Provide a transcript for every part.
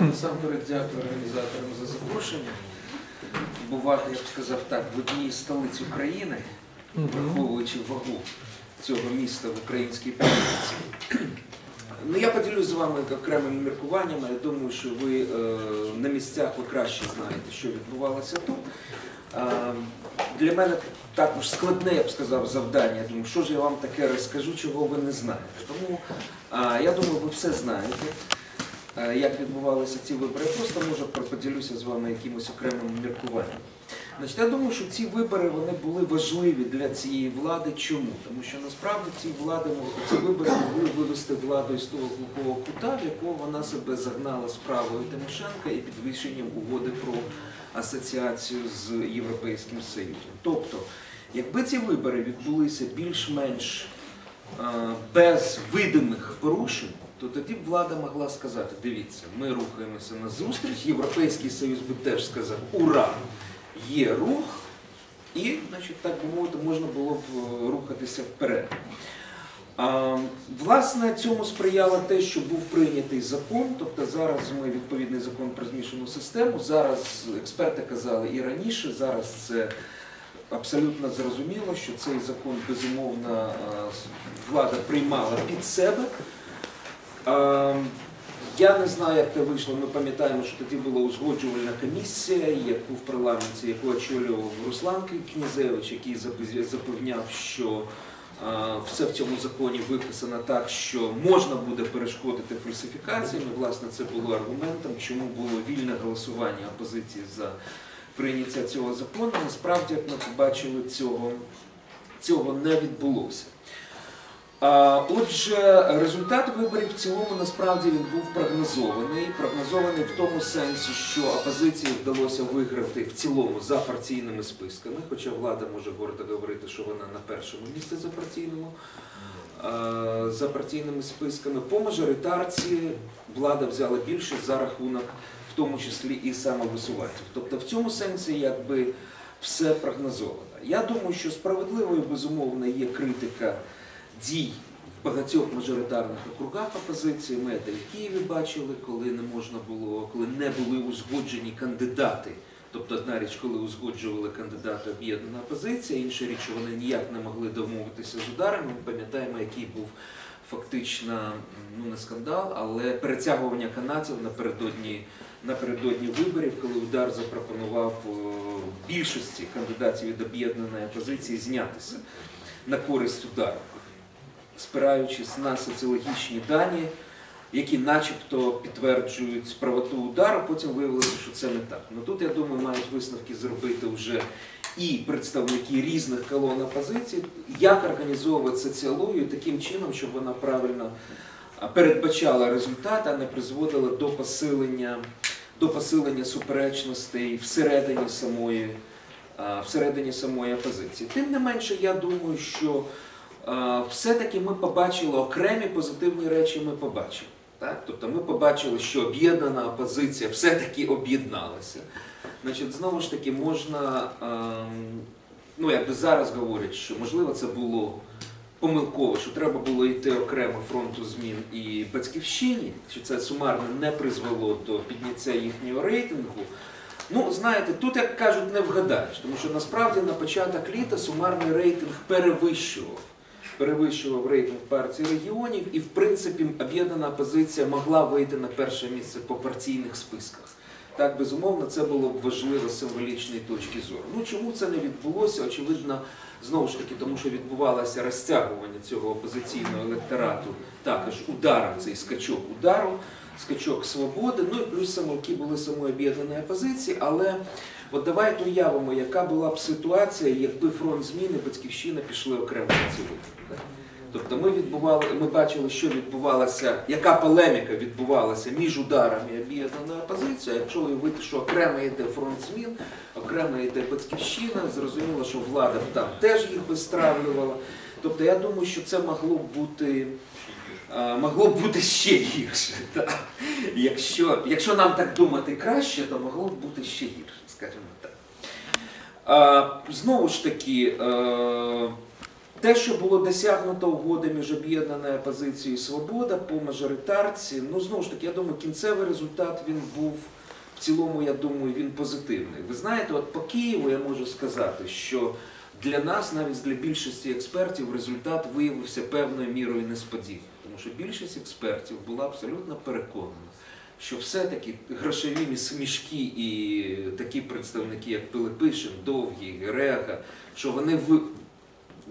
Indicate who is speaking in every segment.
Speaker 1: Я насамперед дякую організаторам за запрошення. Бувати, я б сказав так, в одній з столиць України, враховуючи вагу цього міста в українській політиці. Ну, я поділюсь з вами окремими міркуваннями. Я думаю, що ви е, на місцях ви краще знаєте, що відбувалося тут. Е, для мене також складне, я б сказав, завдання. Я думаю, що ж я вам таке розкажу, чого ви не знаєте. Тому е, я думаю, ви все знаєте, як відбувалися ці вибори. Я просто може поділюся з вами якимось окремим міркуванням. Значить, я думаю, що ці вибори вони були важливі для цієї влади. Чому? Тому що насправді ці влади ці вибори могли вивести владу із того глухого кута, в якого вона себе загнала справою Тимошенка і підвищенням угоди про асоціацію з Європейським Союзом. Тобто, якби ці вибори відбулися більш-менш е, без видимих порушень. То тоді б влада могла сказати: дивіться, ми рухаємося на зустріч, Європейський Союз би теж сказав Ура! є рух, і, значить, так би мовити, можна було б е, рухатися вперед. А, власне, цьому сприяло те, що був прийнятий закон, тобто зараз ми відповідний закон про змішану систему. Зараз експерти казали і раніше, зараз це абсолютно зрозуміло, що цей закон безумовно е, влада приймала під себе. Я не знаю, як це вийшло. Ми пам'ятаємо, що тоді була узгоджувальна комісія, яку в парламенті, яку очолював Руслан Князевич, який запевняв, що все в цьому законі виписано так, що можна буде перешкодити фальсифікаціям. І, Власне, це було аргументом, чому було вільне голосування опозиції за прийняття цього закону. Насправді, як ми побачили, цього, цього не відбулося. Отже, результат виборів в цілому насправді він був прогнозований. Прогнозований в тому сенсі, що опозиції вдалося виграти в цілому за партійними списками, хоча влада може гордо говорити, що вона на першому місці за партійному, за партійними списками. По мажоритарці влада взяла більше за рахунок, в тому числі і самовисуванців. Тобто в цьому сенсі якби все прогнозовано. Я думаю, що справедливою безумовно є критика дій в багатьох мажоритарних округах опозиції. Ми це в Києві бачили, коли не можна було, коли не були узгоджені кандидати. Тобто одна річ, коли узгоджували кандидати об'єднана опозиція, інша річ, вони ніяк не могли домовитися з ударами. Ми пам'ятаємо, який був фактично ну не скандал, але перетягування канатів напередодні напередодні виборів, коли удар запропонував більшості кандидатів від об'єднаної опозиції знятися на користь удару спираючись на соціологічні дані, які начебто підтверджують правоту удару, потім виявилося, що це не так. Ну тут, я думаю, мають висновки зробити вже і представники різних колон опозиції, як організовувати соціологію таким чином, щоб вона правильно передбачала результат, а не призводила до посилення до посилення суперечностей всередині самої, всередині самої опозиції. Тим не менше, я думаю, що все-таки ми побачили окремі позитивні речі. Ми побачили. Так? Тобто ми побачили, що об'єднана опозиція все-таки об'єдналася. Значить, Знову ж таки, можна, ну якби зараз говорять, що можливо це було помилково, що треба було йти окремо фронту змін і батьківщині, що це сумарно не призвело до підняття їхнього рейтингу. Ну, знаєте, тут, як кажуть, не вгадаєш, тому що насправді на початок літа сумарний рейтинг перевищував перевищував рейтинг партії регіонів, і, в принципі, об'єднана опозиція могла вийти на перше місце по партійних списках. Так, безумовно, це було б важливо з символічної точки зору. Ну чому це не відбулося? Очевидно, знову ж таки, тому що відбувалося розтягування цього опозиційного електорату, також ударом цей скачок удару, скачок свободи, ну і плюс самовки були самої об'єднаної опозиції, але От давайте уявимо, яка була б ситуація, якби фронт зміни батьківщина пішли окремо на ці вибори. Тобто ми відбували, ми бачили, що відбувалося, яка полеміка відбувалася між ударами об'єднаної опозиції. Якщо уявити, що окремо йде фронт змін, окремо йде батьківщина, зрозуміло, що влада там теж їх вистравлювала. Тобто я думаю, що це могло б бути. Могло б бути ще гірше. Якщо якщо нам так думати краще, то могло б бути ще гірше скажімо так. Знову ж таки, Те, що було досягнуто угоди між об'єднаною опозицією Свобода по мажоритарці, ну знову ж таки, я думаю, кінцевий результат він був в цілому, я думаю, він позитивний. Ви знаєте, от по Києву я можу сказати, що для нас, навіть для більшості експертів, результат виявився певною мірою несподіваним. Тому що більшість експертів була абсолютно переконана, що все-таки грошові міс- мішки і такі представники, як Пилипишин, Довгий, Герега, що вони ви-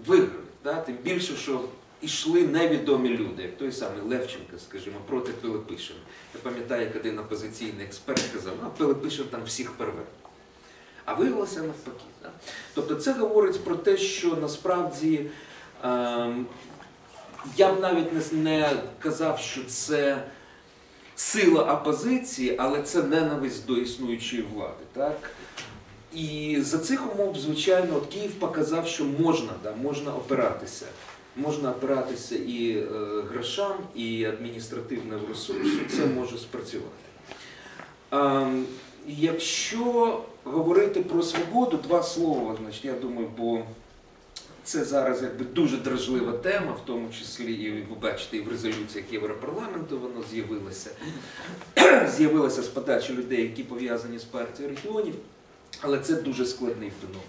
Speaker 1: виграли. Да? Тим більше, що йшли невідомі люди, як той самий Левченко, скажімо, проти Пилипишина. Я пам'ятаю, як один опозиційний експерт казав, ну, Пилипишин там всіх порве. А виявилося навпаки. Да? Тобто це говорить про те, що насправді ем, я б навіть не, не казав, що це сила опозиції, але це ненависть до існуючої влади. Так? І за цих умов, звичайно, от Київ показав, що можна, да, можна опиратися. Можна опиратися і е, грошам, і адміністративному ресурсу, це може спрацювати. Ем, якщо говорити про свободу, два слова, значить, я думаю, бо це зараз якби дуже дражлива тема, в тому числі і ви бачите, і в резолюціях Європарламенту воно з'явилося. з'явилося з подачі людей, які пов'язані з партією регіонів, але це дуже складний феномен.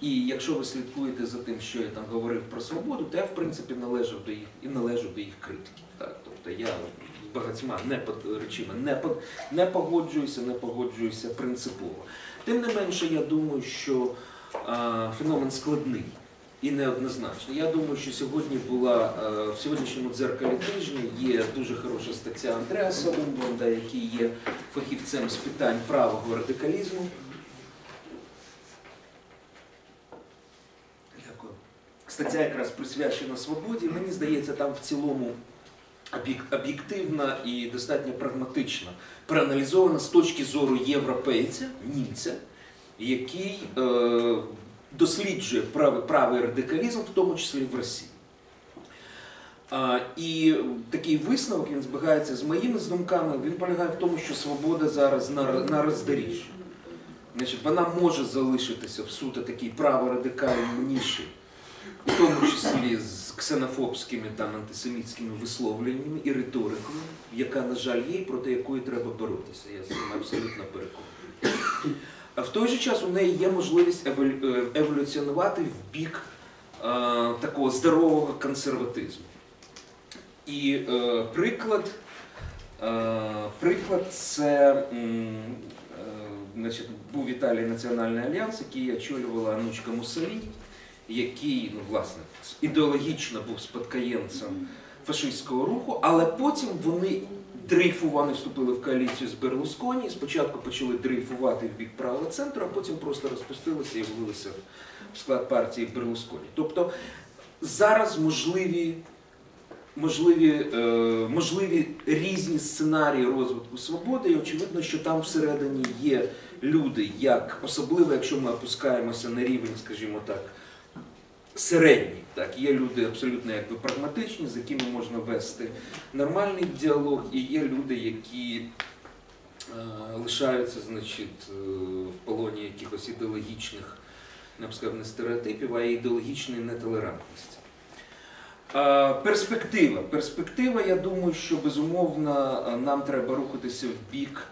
Speaker 1: І якщо ви слідкуєте за тим, що я там говорив про свободу, то я в принципі належав до їх і належу до їх критики. Так? Тобто я з багатьма не речима не, под- не погоджуюся, не погоджуюся принципово. Тим не менше, я думаю, що а, феномен складний і неоднозначний. Я думаю, що сьогодні була е, в сьогоднішньому дзеркалі тижня є дуже хороша стаття Андреаса Лумбонда, який є фахівцем з питань правого радикалізму. Стаття якраз присвячена свободі. Мені здається, там в цілому об'єктивна і достатньо прагматично проаналізована з точки зору європейця, німця, який е, досліджує правий, правий радикалізм, в тому числі в Росії. А, і такий висновок він збігається з моїми думками. Він полягає в тому, що свобода зараз на, на роздоріжжі. Значить, вона може залишитися в суто такій праворадикальній ніші, в тому числі з ксенофобськими там антисемітськими висловлюваннями і риторикою, яка, на жаль, є, проти якої треба боротися. Я з цим абсолютно переконаний. В той же час у неї є можливість е, еволюціонувати в бік е, такого здорового консерватизму. І е, приклад, е, приклад це е, значить, був в Італії Національний альянс, який очолювала Анучка Муссоліні, який ну, власне, ідеологічно був спадкоємцем фашистського руху, але потім вони дрейфували, вступили в коаліцію з Берлусконі. Спочатку почали дрейфувати в бік правого центру, а потім просто розпустилися і влилися в склад партії Берлусконі. Тобто зараз можливі можливі, е, можливі різні сценарії розвитку свободи, і очевидно, що там всередині є люди, як особливо, якщо ми опускаємося на рівень, скажімо так, середній. Так, є люди абсолютно якби прагматичні, з якими можна вести нормальний діалог, і є люди, які е, лишаються значить, е, в полоні якихось ідеологічних, я сказав, не стереотипів, а ідеологічної нетолерантності. Перспектива. Перспектива, я думаю, що безумовно нам треба рухатися в бік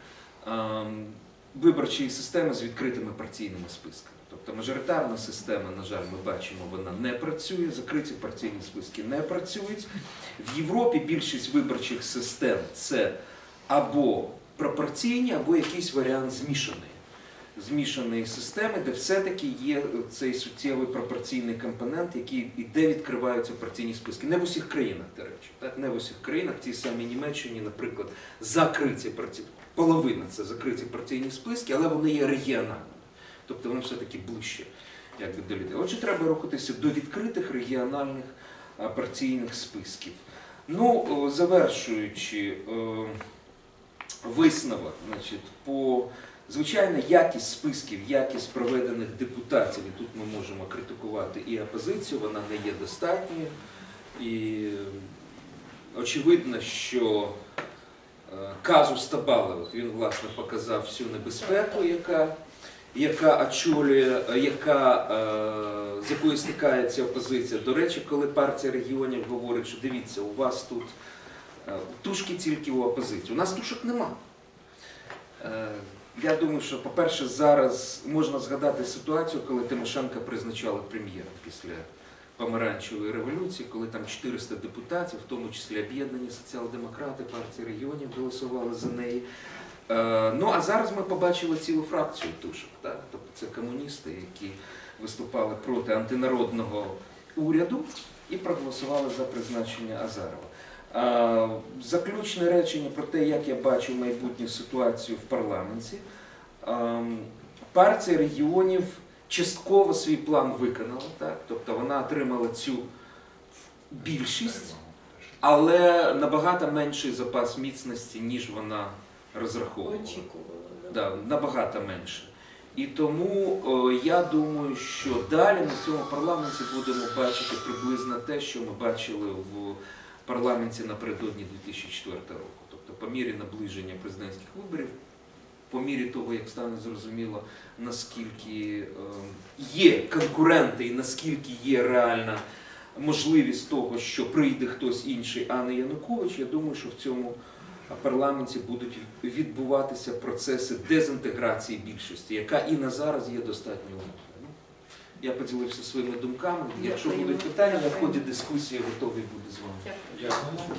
Speaker 1: ем, виборчої системи з відкритими партійними списками. Тобто мажоритарна система, на жаль, ми бачимо, вона не працює, закриті партійні списки не працюють. В Європі більшість виборчих систем це або пропорційні, або якийсь варіант змішаний. Змішаної системи, де все-таки є цей суттєвий пропорційний компонент, який і де відкриваються партійні списки. Не в усіх країнах, до речі, так? не в усіх країнах, в тій самій Німеччині, наприклад, закриті партії, половина це закриті партійні списки, але вони є регіональними. Тобто вони все-таки ближче якби, до людей. Отже, треба рухатися до відкритих регіональних партійних списків. Ну, завершуючи е, висновок, значить, по звичайно, якість списків, якість проведених депутатів, і тут ми можемо критикувати і опозицію, вона не є достатньою. І е, очевидно, що е, казус Табалових він власне показав всю небезпеку, яка яка очолює, яка, е, з якою стикається опозиція. До речі, коли партія регіонів говорить, що дивіться, у вас тут е, тушки тільки у опозиції. У нас тушок нема. Е, Я думаю, що, по-перше, зараз можна згадати ситуацію, коли Тимошенка призначала прем'єром після помаранчевої революції, коли там 400 депутатів, в тому числі об'єднані соціал-демократи партії регіонів, голосували за неї. Е, Ну а зараз ми побачили цілу фракцію тушок. Так? Тобто це комуністи, які виступали проти антинародного уряду і проголосували за призначення Азарова. Е, Заключне речення про те, як я бачу майбутню ситуацію в парламенті. Ем, Партія регіонів частково свій план виконала, так? тобто вона отримала цю більшість, але набагато менший запас міцності, ніж вона розраховувала.
Speaker 2: Очікувала.
Speaker 1: Да, набагато менше. І тому е, я думаю, що далі ми в цьому парламенті будемо бачити приблизно те, що ми бачили в парламенті напередодні 2004 року. Тобто, по мірі наближення президентських виборів, по мірі того, як стане зрозуміло, наскільки е, є конкуренти і наскільки є реальна можливість того, що прийде хтось інший, а не Янукович, я думаю, що в цьому парламенті будуть відбуватися процеси дезінтеграції більшості, яка і на зараз є достатньо умовною. Ну, Я поділився своїми думками. Якщо будуть питання, на ході дискусії готовий буде з вами.
Speaker 2: Дякую.